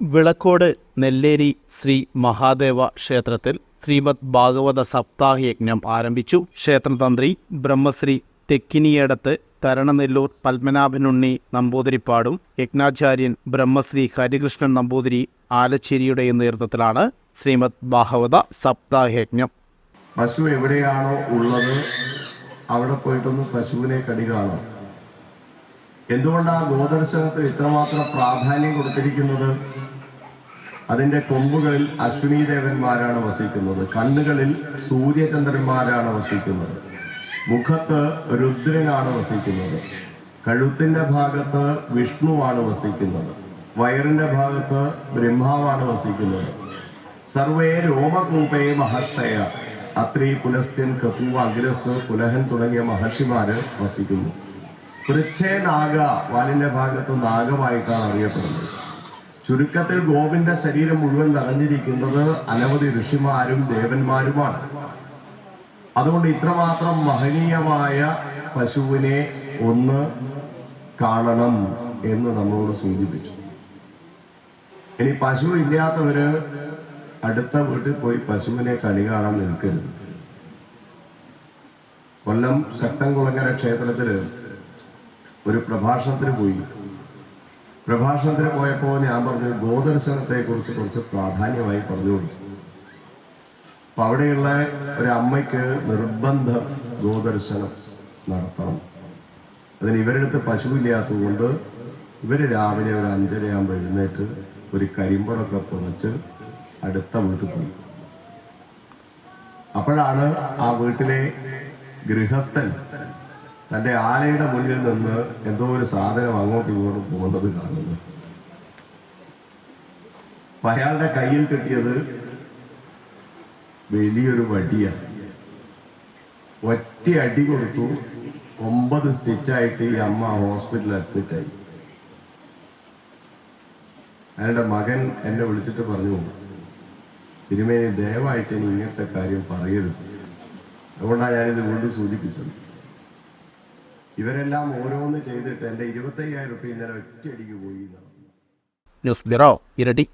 വിളക്കോട് നെല്ലേരി ശ്രീ മഹാദേവ ക്ഷേത്രത്തിൽ ശ്രീമദ് ഭാഗവത സപ്താഹ യജ്ഞം ആരംഭിച്ചു. ക്ഷേത്രതന്ത്രി ബ്രഹ്മശ്രീ തെക്കിനിയടത്ത് തരണനെല്ലൂർ പത്മനാഭനുണ്ണി നമ്പൂതിരിപ്പാടും യജ്ഞാചാര്യൻ ബ്രഹ്മശ്രീ ഹരികൃഷ്ണൻ നമ്പൂതിരി ആലച്ചേരിയുടെ നേതൃത്വത്തിലാണ് ശ്രീമദ് ഭാഗവത സപ്താഹ യജ്ഞം പശു എവിടെയാണോ ഉള്ളത് അവിടെ പോയിട്ടൊന്ന് പശുവിനെ കടി കാണാം. എന്തുകൊണ്ടാണ് ഗോദർശനത്തിന് ഇത്രമാത്രം പ്രാധാന്യം കൊടുത്തിരിക്കുന്നത്? അതിന്റെ കൊമ്പുകളിൽ അശ്വിനി ദേവന്മാരാണ് വസിക്കുന്നത്. കണ്ണുകളിൽ സൂര്യചന്ദ്രന്മാരാണ് വസിക്കുന്നത്. മുഖത്ത് രുദ്രനാണ് വസിക്കുന്നത്. കഴുത്തിന്റെ ഭാഗത്ത് വിഷ്ണുവാണ് വസിക്കുന്നത്. വയറിന്റെ ഭാഗത്ത് ബ്രഹ്മാവാണ് വസിക്കുന്നത്. സർവേ രോമകൂപേ മഹർഷയ. അത്രി പുലസ്ത്യൻ കപൂവ അഗ്രസ് പുലഹൻ തുടങ്ങിയ മഹർഷിമാര് വസിക്കുന്നു. പൃച്ഛേ നാഗ വാലിന്റെ ഭാഗത്ത് നാഗമായിട്ടാണ് അറിയപ്പെടുന്നത്. ചുരുക്കത്തിൽ ഗോവിന്റെ ശരീരം മുഴുവൻ നിറഞ്ഞിരിക്കുന്നത് അനവധി ഋഷിമാരും ദേവന്മാരുമാണ്. അതുകൊണ്ട് ഇത്രമാത്രം മഹനീയമായ പശുവിനെ ഒന്ന് കാണണം എന്ന് നമ്മളോട് സൂചിപ്പിച്ചു. ഇനി പശു ഇല്ലാത്തവര് അടുത്ത വീട്ടിൽ പോയി പശുവിനെ കണി കാണാൻ നിൽക്കരുത്. കൊല്ലം ശക്തൻകുളങ്ങര ക്ഷേത്രത്തിൽ ഒരു പ്രഭാഷണത്തിന് പോയി. പ്രഭാഷണത്തിന് പോയപ്പോൾ ഞാൻ പറഞ്ഞു ഗോദർശനത്തെ കുറിച്ച് പ്രാധാന്യമായി പറഞ്ഞു. കൊടുത്തു അപ്പൊ അവിടെയുള്ള ഒരമ്മയ്ക്ക് നിർബന്ധം ഗോദർശനം നടത്തണം. അതിന് ഇവരെടുത്ത് പശു പശുവില്ലാത്തതുകൊണ്ട് ഇവർ രാവിലെ ഒരു അഞ്ചരയാകുമ്പോൾ എഴുന്നേറ്റ് ഒരു കരിമ്പടൊക്കെ പുറച്ച് അടുത്ത വീട്ടിൽ പോയി. അപ്പോഴാണ് ആ വീട്ടിലെ ഗൃഹസ്ഥൻ തന്റെ ആനയുടെ മുന്നിൽ നിന്ന് എന്തോ ഒരു സാധനം അങ്ങോട്ടും ഇങ്ങോട്ടും പോകുന്നത് കാണുന്നു. അയാളുടെ കയ്യിൽ കിട്ടിയത് വലിയൊരു വടിയാണ് ഒറ്റ അടി കൊടുത്തു ഒമ്പത് സ്റ്റിച്ചായിട്ട് ഈ അമ്മ ഹോസ്പിറ്റലിൽ അഡ്മിറ്റായി അയാളുടെ മകൻ എന്നെ വിളിച്ചിട്ട് പറഞ്ഞു തിരുമേനി ദയവായിട്ട് ഇനി ഇങ്ങനത്തെ കാര്യം പറയരുത്. അതുകൊണ്ടാണ് ഞാനിത് വീണ്ടും സൂചിപ്പിച്ചത്. ഇവരെല്ലാം ഓരോന്ന് ചെയ്തിട്ട് എന്റെ ഇരുപത്തയ്യായിരം റുപ്യ ഇന്നലെ ഒറ്റയടിക്ക് പോയി ന്യൂസ് ബ്യൂറോ ഇരട്ടി